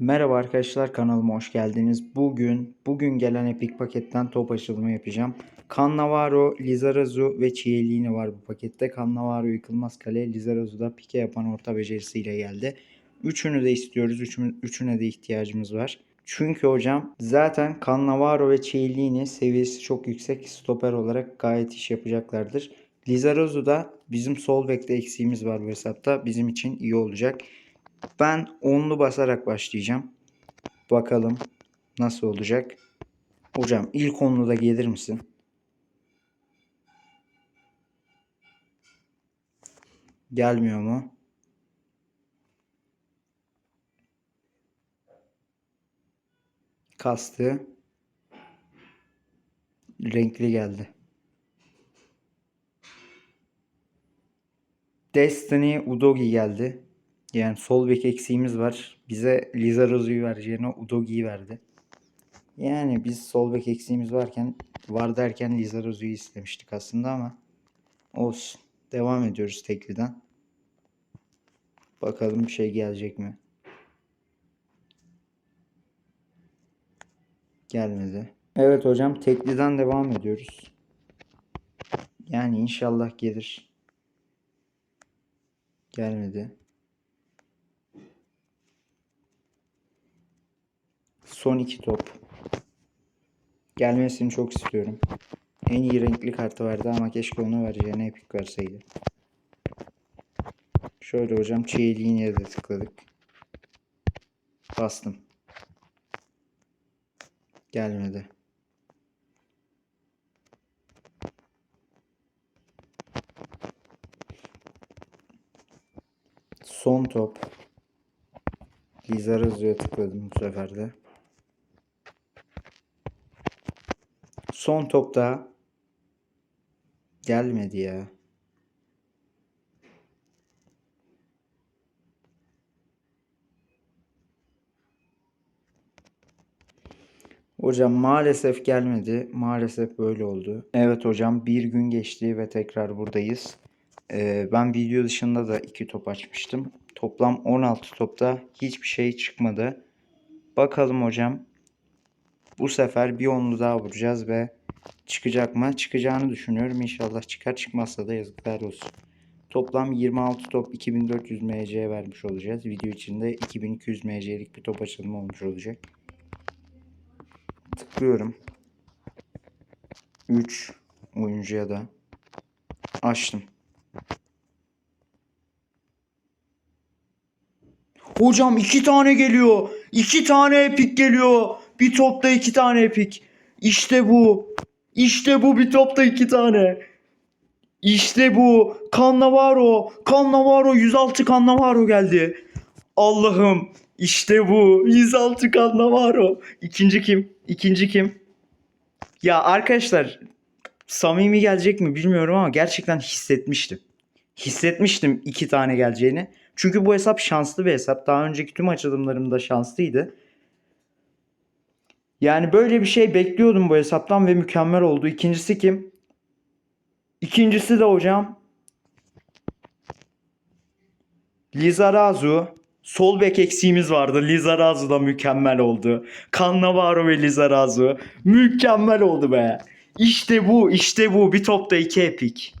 Merhaba arkadaşlar kanalıma hoş geldiniz. Bugün bugün gelen Epic paketten top açılımı yapacağım. Cannavaro, Lizarazu ve Chiellini var bu pakette. Cannavaro yıkılmaz kale, Lizarazu da pike yapan orta becerisiyle geldi. Üçünü de istiyoruz. Üçünü, üçüne de ihtiyacımız var. Çünkü hocam zaten Cannavaro ve Chiellini seviyesi çok yüksek stoper olarak gayet iş yapacaklardır. Lizarazu da bizim sol bekte eksiğimiz var bu hesapta. Bizim için iyi olacak. Ben onlu basarak başlayacağım. Bakalım nasıl olacak. Hocam ilk onlu da gelir misin? Gelmiyor mu? Kastı. Renkli geldi. Destiny Udogi geldi. Yani sol bek eksiğimiz var. Bize Lizarozu'yu vereceğine Udogi'yi verdi. Yani biz sol bek eksiğimiz varken var derken Lizarozu'yu istemiştik aslında ama olsun. Devam ediyoruz tekliden. Bakalım bir şey gelecek mi? Gelmedi. Evet hocam tekliden devam ediyoruz. Yani inşallah gelir. Gelmedi. Son iki top. Gelmesini çok istiyorum. En iyi renkli kartı verdi ama keşke onu vereceğine Epic verseydi. Şöyle hocam Chiellini'ye de tıkladık. Bastım. Gelmedi. Son top. Lizarazu'ya tıkladım bu sefer de. Son topta gelmedi ya. Hocam maalesef gelmedi. Maalesef böyle oldu. Evet hocam bir gün geçti ve tekrar buradayız. Ee, ben video dışında da iki top açmıştım. Toplam 16 topta hiçbir şey çıkmadı. Bakalım hocam. Bu sefer bir onlu daha vuracağız ve çıkacak mı? Çıkacağını düşünüyorum. İnşallah çıkar. Çıkmazsa da yazıklar olsun. Toplam 26 top 2400 MC vermiş olacağız. Video içinde 2200 MC'lik bir top açılımı olmuş olacak. Tıklıyorum. 3 oyuncuya da açtım. Hocam iki tane geliyor. İki tane epik geliyor. Bir topta iki tane epik. İşte bu. İşte bu bir topta iki tane. İşte bu. Cannavaro. Cannavaro 106 Cannavaro geldi. Allah'ım. İşte bu. 106 Cannavaro. İkinci kim? İkinci kim? Ya arkadaşlar samimi gelecek mi bilmiyorum ama gerçekten hissetmiştim. Hissetmiştim iki tane geleceğini. Çünkü bu hesap şanslı bir hesap. Daha önceki tüm açılımlarımda şanslıydı. Yani böyle bir şey bekliyordum bu hesaptan ve mükemmel oldu. İkincisi kim? İkincisi de hocam Lizarazu. Sol bek eksiğimiz vardı. Lizarazu da mükemmel oldu. Cannavaro ve Lizarazu. Mükemmel oldu be. İşte bu, işte bu. Bir topta iki epik.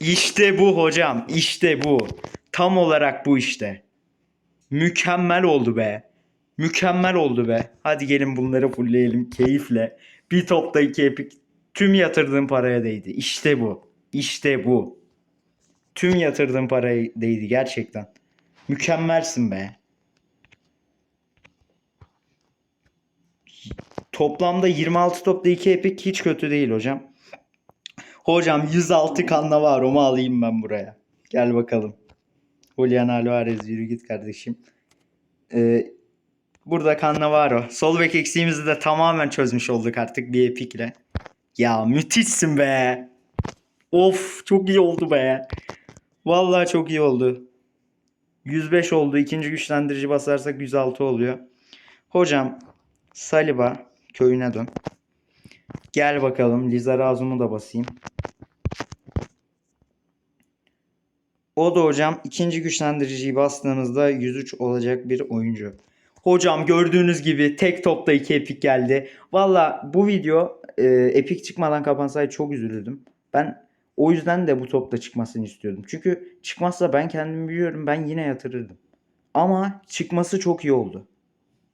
İşte bu hocam. İşte bu. Tam olarak bu işte. Mükemmel oldu be. Mükemmel oldu be. Hadi gelin bunları fullleyelim keyifle. Bir topta iki epik. Tüm yatırdığım paraya değdi. İşte bu. İşte bu. Tüm yatırdığım paraya değdi gerçekten. Mükemmelsin be. Toplamda 26 topta 2 epik hiç kötü değil hocam. Hocam 106 kanla var onu alayım ben buraya. Gel bakalım. Julian Alvarez yürü git kardeşim. Ee, burada Cannavaro. Sol bek eksiğimizi de tamamen çözmüş olduk artık bir epikle. Ya müthişsin be. Of çok iyi oldu be. Vallahi çok iyi oldu. 105 oldu. İkinci güçlendirici basarsak 106 oluyor. Hocam Saliba köyüne dön. Gel bakalım Lizarazu'mu da basayım. O da hocam ikinci güçlendiriciyi bastığımızda 103 olacak bir oyuncu. Hocam gördüğünüz gibi tek topta iki epik geldi. Valla bu video e, epik çıkmadan kapansaydı çok üzülürdüm. Ben o yüzden de bu topta çıkmasını istiyordum. Çünkü çıkmazsa ben kendimi biliyorum ben yine yatırırdım. Ama çıkması çok iyi oldu.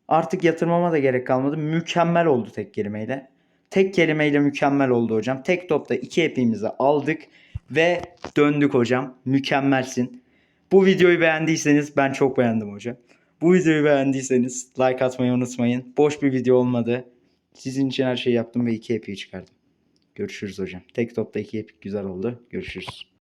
Artık yatırmama da gerek kalmadı. Mükemmel oldu tek kelimeyle. Tek kelimeyle mükemmel oldu hocam. Tek topta iki epimizi aldık ve döndük hocam. Mükemmelsin. Bu videoyu beğendiyseniz ben çok beğendim hocam. Bu videoyu beğendiyseniz like atmayı unutmayın. Boş bir video olmadı. Sizin için her şeyi yaptım ve iki epiyi çıkardım. Görüşürüz hocam. Tek topta iki epik güzel oldu. Görüşürüz.